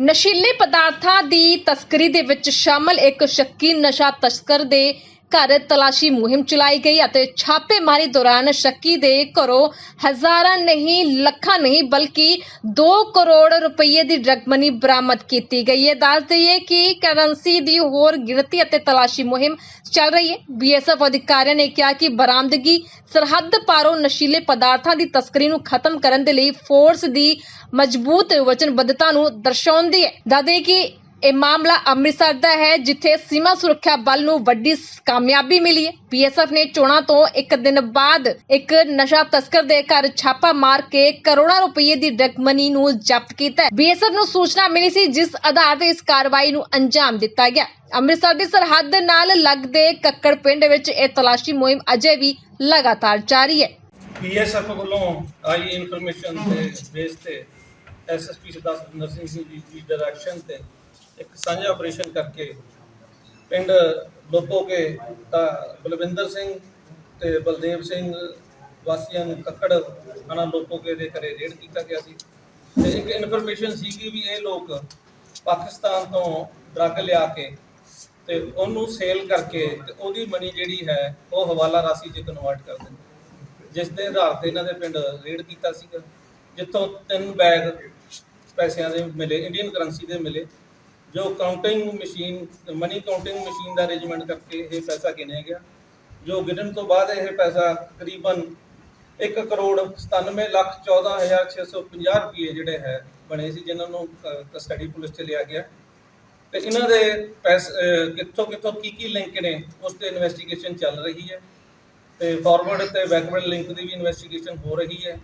ਨਸ਼ੀਲੇ ਪਦਾਰਥਾਂ ਦੀ ਤਸਕਰੀ ਦੇ ਵਿੱਚ ਸ਼ਾਮਲ ਇੱਕ ਸ਼ੱਕੀ ਨਸ਼ਾ ਤਸਕਰ ਦੇ ਘਰ ਤਲਾਸ਼ੀ ਮੁਹਿੰਮ ਚਲਾਈ ਗਈ ਅਤੇ ਛਾਪੇਮਾਰੀ ਦੌਰਾਨ ਸ਼ੱਕੀ ਦੇ ਘਰੋਂ ਹਜ਼ਾਰਾਂ ਨਹੀਂ, ਲੱਖਾਂ ਨਹੀਂ, ਬਲਕਿ 2 ਕਰੋੜ ਰੁਪਏ ਦੀ ਡਰਗ ਮਨੀ ਬਰਾਮਦ ਕੀਤੀ ਗਈ ਹੈ। ਦੱਸ ਦਈਏ ਕਿ ਕਰੰਸੀ ਦੀ ਹੋਰ ਗਿਣਤੀ ਅਤੇ ਤਲਾਸ਼ੀ ਮੁਹਿੰਮ ਚੱਲ ਰਹੀ ਹੈ। ਬੀਐਸਐਫ ਅਧਿਕਾਰੀਆਂ ਨੇ ਕਿਹਾ ਕਿ ਬਰਾਮਦਗੀ ਸਰਹੱਦ ਪਾਰੋਂ ਨਸ਼ੀਲੇ ਪਦਾਰਥਾਂ ਦੀ ਤਸਕਰੀ ਨੂੰ ਖਤਮ ਕਰਨ ਦੇ ਲਈ ਫੋਰਸ ਦੀ ਮਜ਼ਬੂਤ ਵਚਨਬੱਧਤਾ ਨੂੰ ਦਰਸਾਉਂਦੀ ਹੈ। ਦੱਸਦੇ ਕਿ ਇਹ ਮਾਮਲਾ ਅੰਮ੍ਰਿਤਸਰ ਦਾ ਹੈ, ਜਿੱਥੇ ਸੀਮਾ ਸੁਰੱਖਿਆ ਬਲ ਨੂੰ ਵੱਡੀ ਕਾਮਯਾਬੀ ਮਿਲੀ ਹੈ। ਬੀਐਸਐਫ ਨੇ ਚੋਣਾਂ ਤੋਂ ਇੱਕ ਦਿਨ ਬਾਅਦ ਇੱਕ ਨਸ਼ਾ ਤਸਕਰ ਦੇ ਘਰ ਛਾਪਾ ਮਾਰ ਕੇ ਕਰੋੜਾਂ ਰੁਪਏ ਦੀ ਡਰਗ ਨੂੰ ਜ਼ਬਤ ਕੀਤਾ ਹੈ। ਬੀਐਸਐਫ ਨੂੰ ਸੂਚਨਾ ਮਿਲੀ ਸੀ, ਜਿਸ ਆਧਾਰ ਤੇ ਇਸ ਕਾਰਵਾਈ ਨੂੰ ਅੰਜਾਮ ਦਿੱਤਾ ਗਿਆ। ਅੰਮ੍ਰਿਤਸਰ ਦੀ ਸਰਹੱਦ ਨਾਲ ਲੱਗਦੇ ਕੱਕੜ ਪਿੰਡ ਵਿੱਚ ਇਹ ਤਲਾਸ਼ੀ ਮੁਹਿੰਮ ਅਜੇ ਵੀ ਲਗਾਤਾਰ ਜਾਰੀ ਹੈ। ਪੀਐਸਐਫ ਵੱਲੋਂ ਆਈ ਇਨਫੋਰਮੇਸ਼ਨ ਦੇ ਬੇਸ ਤੇ ਐਸਐਸਪੀ ਸਰਦਾਰ ਸਿੰਘ ਸਿੰਘ ਜੀ ਦੀ ਡਾਇਰੈਕਸ਼ਨ ਤੇ ਇੱਕ ਸਾਂਝਾ ਆਪਰੇਸ਼ਨ ਕਰਕੇ ਪਿੰਡ ਲੋਪੋਕੇ ਤਾਂ ਬਲਵਿੰਦਰ ਸਿੰਘ ਤੇ ਬਲਦੇਵ ਸਿੰਘ ਵਾਸੀਆਂ ਨੂੰ ਕੱਕੜ ਥਾਣਾ ਲੋਪੋਕੇ ਦੇ ਘਰੇ ਰੇਡ ਕੀਤਾ ਗਿਆ ਸੀ। ਤੇ ਇੱਕ ਇਨਫੋਰਮੇਸ਼ਨ ਸੀਗੀ ਵੀ ਇਹ ਲੋਕ ਪਾਕਿਸਤਾਨ ਤੋਂ ਡਰੱਗ ਲਿਆ ਕੇ ਤੇ ਉਹਨੂੰ ਸੇਲ ਕਰਕੇ ਤੇ ਉਹਦੀ ਮਨੀ ਜਿਹੜੀ ਹੈ ਉਹ ਹਵਾਲਾ ਰਾਸ਼ੀ 'ਚ ਕਨਵਰਟ ਕਰ ਦਿੰਦੇ। ਜਿਸ ਦੇ ਆਧਾਰ ਤੇ ਇਹਨਾਂ ਦੇ ਪਿੰਡ ਰੇਡ ਕੀਤਾ ਸੀਗਾ। ਜਿੱਥੋਂ ਤਿੰਨ ਬੈਗ ਪੈਸਿਆਂ ਦੇ ਮਿਲੇ ਇੰਡੀਅਨ ਕਰੰਸੀ ਦੇ ਮਿਲੇ। ਜੋ counting machine money counting machine ਦਾ ਅਰੇਂਜਮੈਂਟ ਕਰਕੇ ਇਹ ਪੈਸਾ ਗਿਣਿਆ ਗਿਆ। ਜੋ ਗਿਣਨ ਤੋਂ ਬਾਅਦ ਇਹ ਪੈਸਾ ਤਕਰੀਬਨ 1 ਕਰੋੜ 97 ਲੱਖ 14650 ਰੁਪਏ ਜਿਹੜੇ ਹੈ, ਬਣੇ ਸੀ, ਜਿਨ੍ਹਾਂ ਨੂੰ ਕਸਟਡੀ ਪੁਲਿਸ ਚ ਲਿਆ ਗਿਆ। ਤੇ ਇਹਨਾਂ ਦੇ ਪੈਸੇ ਕਿੱਥੋਂ ਕਿੱਥੋਂ ਕੀ ਕੀ ਲਿੰਕ ਨੇ, ਉਸ ਤੇ ਇਨਵੈਸਟੀਗੇਸ਼ਨ ਚੱਲ ਰਹੀ ਹੈ। ਤੇ ਫਾਰਵਰਡ ਤੇ ਬੈਕਵਰਡ ਲਿੰਕ ਦੀ ਵੀ ਇਨਵੈਸਟੀਗੇਸ਼ਨ ਹੋ ਰਹੀ ਹੈ।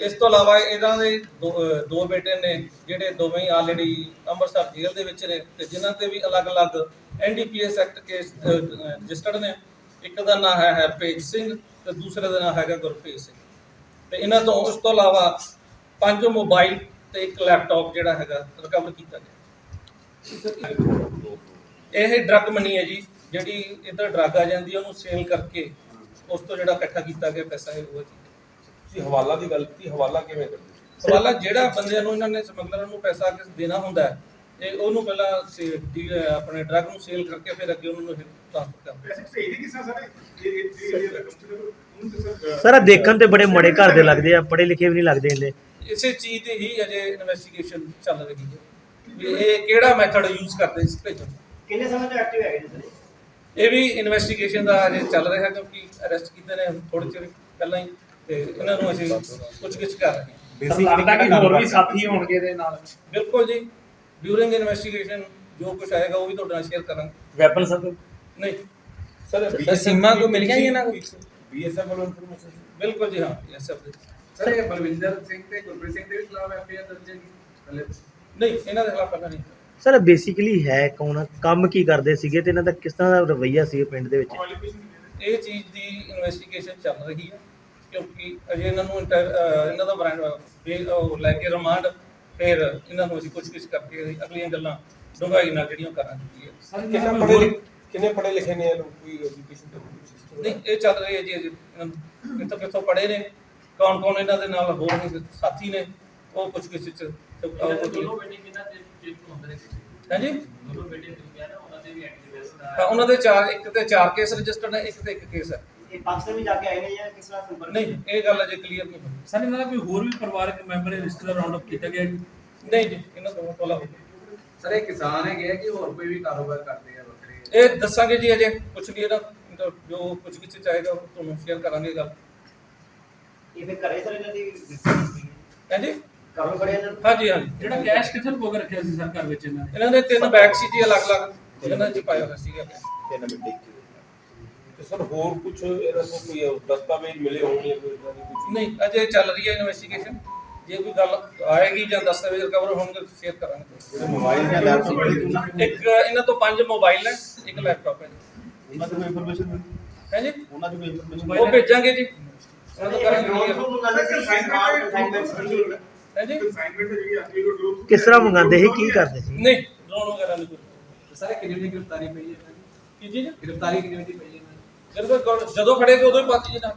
ਇਸ ਤੋਂ ਇਲਾਵਾ ਇਹਨਾਂ ਦੇ ਦੋ ਦੋ ਬੇਟੇ ਨੇ, ਜਿਹੜੇ ਦੋਵੇਂ ਆਲਰੇਡੀ ਅੰਮ੍ਰਿਤਸਰ ਜੇਲ੍ਹ ਦੇ ਵਿੱਚ ਨੇ ਤੇ ਜਿਨ੍ਹਾਂ ਤੇ ਵੀ ਅਲੱਗ-ਅਲੱਗ ਐਨਡੀਪੀਐਸ ਐਕਟ ਕੇਸ ਰਜਿਸਟਰਡ ਨੇ। ਇੱਕ ਦਾ ਨਾਮ ਹੈ ਹਰਪੇਜ ਸਿੰਘ ਤੇ ਦੂਸਰੇ ਦਾ ਨਾਮ ਹੈਗਾ ਗੁਰਪ੍ਰੀਤ ਸਿੰਘ। ਤੇ ਇਹਨਾਂ ਤੋਂ ਉਸ ਤੋਂ ਇਲਾਵਾ ਪੰਜ ਮੋਬਾਈਲ ਤੇ ਇੱਕ ਲੈਪਟਾਪ ਜਿਹੜਾ ਹੈਗਾ ਰਿਕਵਰ ਕੀਤਾ ਗਿਆ। ਇਹ ਡਰੱਗ ਮਨੀ ਹੈ ਜੀ, ਜਿਹੜੀ ਇੱਧਰ ਡਰੱਗ ਆ ਜਾਂਦੀ ਹੈ, ਉਹਨੂੰ ਸੇਲ ਕਰਕੇ ਉਸ ਤੋਂ ਜਿਹੜਾ ਇਕੱਠਾ ਕੀਤਾ ਗਿਆ ਪੈਸਾ ਹੈ ਉਹ ਚੀਜ਼ ਤੁਸੀਂ ਹਵਾਲਾ ਦੀ ਗੱਲ ਕੀਤੀ ਹਵਾਲਾ ਕਿਵੇਂ ਕਰਦੇ ਸਵਾਲਾ ਜਿਹੜਾ ਬੰਦਿਆਂ ਨੂੰ ਇਹਨਾਂ ਨੇ ਸਮਗਲਰਾਂ ਨੂੰ ਪੈਸਾ ਕਿਸ ਦੇਣਾ ਹੁੰਦਾ ਹੈ ਇਹ ਉਹਨੂੰ ਪਹਿਲਾਂ ਆਪਣੇ ਡਰੱਗ ਨੂੰ ਸੇਲ ਕਰਕੇ ਫਿਰ ਅੱਗੇ ਉਹਨਾਂ ਨੂੰ ਟ੍ਰਾਂਸਫਰ ਕਰਦੇ ਵੈਸੇ ਸਹੀ ਨਹੀਂ ਕਿਸਾ ਸਰ ਤੇ ਸਰ ਦੇਖਣ ਤੇ ਬੜੇ ਮੜੇ ਘਰ ਦੇ ਲੱਗਦੇ ਆ ਪੜੇ ਲਿਖੇ ਵੀ ਨਹੀਂ ਲੱਗਦੇ ਇਹਦੇ ਇਸੇ ਚੀਜ਼ ਦੀ ਹੀ ਅਜੇ ਇਨਵੈਸਟੀਗੇਸ਼ਨ ਚੱਲ ਰਹੀ ਹੈ ਵੀ ਇਹ ਕਿਹੜਾ ਮੈਥਡ ਯੂਜ਼ ਕਰਦੇ ਇਸ ਭੇਜਣ। ਕਿੰਨੇ ਸਮੇਂ ਤੋਂ ਐਕਟਿਵ ਹੈਗੇ ਨੇ ਸਰ ਇਹ ਵੀ ਇਨਵੈਸਟੀਗੇਸ਼ਨ ਦਾ ਅਜੇ ਚੱਲ ਰਿਹਾ ਕਿਉਂਕਿ ਅਰੈਸਟ ਕੀਤੇ ਨੇ ਥੋੜੇ ਚਿਰ ਪਹਿਲਾਂ ਹੀ ਤੇ ਇਹਨਾਂ ਨੂੰ ਅਸੀਂ ਪੁੱਛਗਿੱਛ ਕਰ ਰਹੇ ਹਾਂ। ਸਰ ਲੱਗਦਾ ਕਿ ਹੋਰ ਵੀ ਸਾਥੀ ਹੋਣਗੇ ਇਹਦੇ ਨਾਲ? ਬਿਲਕੁਲ ਜੀ। ਡਿਊਰਿੰਗ ਇਨਵੈਸਟੀਗੇਸ਼ਨ ਜੋ ਕੁਝ ਆਏਗਾ ਉਹ ਵੀ ਤੁਹਾਡੇ ਨਾਲ ਸ਼ੇਅਰ ਕਰਾਂਗੇ। ਵੈਪਨ ਸਰ ਨਹੀਂ। ਸਰ ਸੀਮਾ ਕੋ ਮਿਲ ਗਿਆ ਇਹਨਾਂ ਕੋਲ? ਬੀਐਸਐਫ ਵੱਲੋਂ ਇਨਫੋਰਮੇਸ਼ਨ ਬਿਲਕੁਲ ਜੀ ਹਾਂ ਯੈਸ ਸਰ ਸਰ ਇਹ ਬਲਵਿੰਦਰ ਸਿੰਘ ਤੇ ਗੁਰਪ੍ਰੀਤ ਸਿੰਘ ਦੇ ਵੀ ਖਿਲਾਫ ਐਫਆਈਆਰ ਦਰਜ ਹੈ ਨਹੀਂ ਇਹਨਾਂ ਦੇ ਖਿਲਾਫ ਪਤਾ ਨਹੀਂ। ਸਰ ਬੇਸਿਕਲੀ ਹੈ ਕੌਣ? ਕੰਮ ਕੀ ਕਰਦੇ ਸੀਗੇ ਤੇ ਇਹਨਾਂ ਦਾ ਕਿਸ ਤਰ੍ਹਾਂ ਦਾ ਰਵੱਈਆ ਸੀ ਪਿੰਡ ਦੇ ਵਿੱਚ? ਇਹ ਚੀਜ਼ ਦੀ ਇਨਵੈਸਟੀਗੇਸ਼ਨ ਚੱਲ ਰਹੀ ਹੈ। ਕਿਉਂਕਿ ਅਜੇ ਇਹਨਾਂ ਨੂੰ ਇੰਟਰ- ਅਹ ਇਹਨਾਂ ਦਾ ਬ੍ਰਾਂਡ ਉਹ ਲੈ ਕੇ ਰਿਮਾਂਡ ਫਿਰ ਇਹਨਾਂ ਨੂੰ ਅਸੀਂ ਕੁਝ ਕੁਝ ਕਰਕੇ ਅਗਲੀਆਂ ਗੱਲਾਂ ਡੂੰਘਾਈ ਨਾਲ ਜਿਹੜੀਆਂ ਕਰਾਂਗੇ। ਸਰ ਕਿੰਨਾ ਪੜ੍ਹੇ ਲਿਖੇ ਕਿੰਨੇ ਪੜ੍ਹੇ ਲਿਖੇ ਨੇ ਇਹ ਲੋਕ ਕੋਈ ਐਜੂਕੇਸ਼ਨ ਤੇ ਕੋਈ ਨਹੀਂ ਇਹ ਚੱਲ ਰਹੀ ਹੈ ਜੀ ਅਜੇ। ਇਹਨਾਂ ਨੂੰ ਕਿੱਥੋਂ ਕਿੱਥੋਂ ਪੜ੍ਹੇ ਨੇ ਕੌਣ ਕੌਣ ਇਹਨਾਂ ਦੇ ਨਾਲ ਹੋਰ ਨੇ ਸਾਥੀ ਨੇ ਉਹ ਕੁਝ ਕੁਝ ਚ ਦੋਨੋਂ ਬੇਟੇ ਕਿੰਨਾ ਜੇਲ੍ਹ ਤੋਂ ਹੁੰਦੇ ਨੇ? ਹਾਂਜੀ? ਦੋਨੋਂ ਬੇਟੇ ਦੁਨੀਆ ਨਾ ਉਹਨਾਂ ਦੇ ਵੀ ਐਕਟਿਵਿਸਟ ਹਾਂ, ਉਹਨਾਂ ਦੇ ਚਾਰ ਇੱਕ ਤੇ ਚਾਰ ਕੇਸ ਰਜਿਸਟਰਡ ਹੈ ਇੱਕ ਤੇ ਇੱਕ ਕੇਸ ਹੈ। ਇਹ ਪਾਕਿਸਤਾਨ ਵੀ ਜਾ ਕੇ ਆਏ ਨੇ ਜਾਂ ਕਿਸ ਤਰ੍ਹਾਂ ਸੰਪਰਕ ਨਹੀਂ ਇਹ ਗੱਲ ਅਜੇ ਕਲੀਅਰ ਨਹੀਂ ਹੋਈ। ਸਰ ਇਹਨਾਂ ਦਾ ਕੋਈ ਹੋਰ ਵੀ ਪਰਿਵਾਰਕ ਮੈਂਬਰ ਹੈ ਰਿਸ਼ਤੇਦਾਰ ਰਾਉਂਡ ਅਪ ਕੀਤਾ ਗਿਆ ਜੀ? ਨਹੀਂ ਜੀ ਇਹਨਾਂ ਤੋਂ ਤੋਲਾ ਹੋ ਸਰ ਇਹ ਕਿਸਾਨ ਹੈਗੇ ਕਿ ਹੋਰ ਕੋਈ ਵੀ ਕਾਰੋਬਾਰ ਕਰਦੇ ਆ ਵੱਖਰੇ? ਇਹ ਦੱਸਾਂਗੇ ਜੀ ਅਜੇ ਕੁਛ ਨਹੀਂ ਇਹਦਾ ਜੋ ਕੁਝ ਕਿਛ ਚਾਹੇਗਾ ਉਹ ਤੁਹਾਨੂੰ ਸ਼ੇਅਰ ਕਰਾਂਗੇ ਗੱਲ। ਇਹ ਫਿਰ ਕਰੇ ਸਰ ਇਹਨਾਂ ਦੀ ਹਾਂਜੀ ਕਰੋ ਬੜੇ ਇਹਨਾਂ ਨੂੰ? ਹਾਂਜੀ ਹਾਂਜੀ। ਜਿਹੜਾ ਕੈਸ਼ ਕਿੱਥੇ ਲੁਕੋ ਕੇ ਰੱਖਿਆ ਸੀ ਸਰ ਘਰ ਵਿੱਚ ਇਹਨਾਂ ਨੇ? ਇਹਨਾਂ ਦੇ ਤਿੰਨ ਬੈਗ ਸੀ ਜੀ ਅਲੱਗ-ਅਲੱਗ। ਇਹਨਾਂ 'ਚ ਪਾਇਆ ਹੋਇਆ ਸੀਗਾ। ਤਿੰਨ ਮਿੰਟ ਤੇ ਸਰ ਹੋਰ ਕੁਝ ਇਹਨਾਂ ਤੋਂ ਕੋਈ ਦਸਤਾਵੇਜ਼ ਮਿਲੇ ਹੋਣਗੇ ਕੋਈ ਇਦਾਂ ਦੀ ਕੁਝ ਨਹੀਂ ਅਜੇ ਚੱਲ ਰਹੀ ਹੈ ਇਨਵੈਸਟੀਗੇਸ਼ਨ ਜੇ ਕੋਈ ਗੱਲ ਆਏਗੀ ਜਾਂ ਦਸਤਾਵੇਜ਼ ਰਿਕਵਰ ਹੋਣਗੇ ਸ਼ੇਅਰ ਕਰਾਂਗੇ। ਜਿਹੜੇ ਮੋਬਾਈਲ ਜਾਂ ਲੈਪਟਾਪ ਇੱਕ ਇਹਨਾਂ ਤੋਂ ਪੰਜ ਮੋਬਾਈਲ ਹੈ ਇੱਕ ਲੈਪਟਾਪ ਹੈ ਜੀ। ਉਹਨਾਂ ਤੋਂ ਇਨਫੋਰਮੇਸ਼ਨ ਹੈ ਜੀ? ਉਹਨਾਂ ਤੋਂ ਇਨਫੋਰਮੇਸ਼ਨ ਉਹ ਭੇਜਾਂਗੇ ਜੀ। ਉਹਨਾਂ ਤੋਂ ਕਰਾਂਗੇ ਡਰੋਨ clear। ਤੋਂ ਮੰਗਾਉਂਦੇ ਸੀ ਸਮਾਨ ਕਨਸਾਈਨਮੈਂਟ ਹੈ ਜੀ? ਕਿਸ ਤਰ੍ਹਾਂ ਮੰਗਾਉਂਦੇ ਸੀ ਕੀ ਕਰਦੇ ਸੀ? ਨਹੀਂ ਡਰੋਨ ਵਗੈਰਾ ਨਹੀਂ ਕੋਈ। ਸਰ ਇਹ ਕਿੰਨੀ ਦੀ ਗ੍ਰਿਫਤਾਰੀ ਪਈ ਹੈ? ਕੀ ਚੀਜ਼? ਗ੍ਰਿਫਤਾਰੀ ਕਿੰਨੀ ਦੀ ਪਈ ਹੈ? ਜਦੋਂ ਜਦੋਂ ਫੜੇਗੇ ਉਦੋਂ ਹੀ ਪਾਤੀ ਜੀ ਨਾ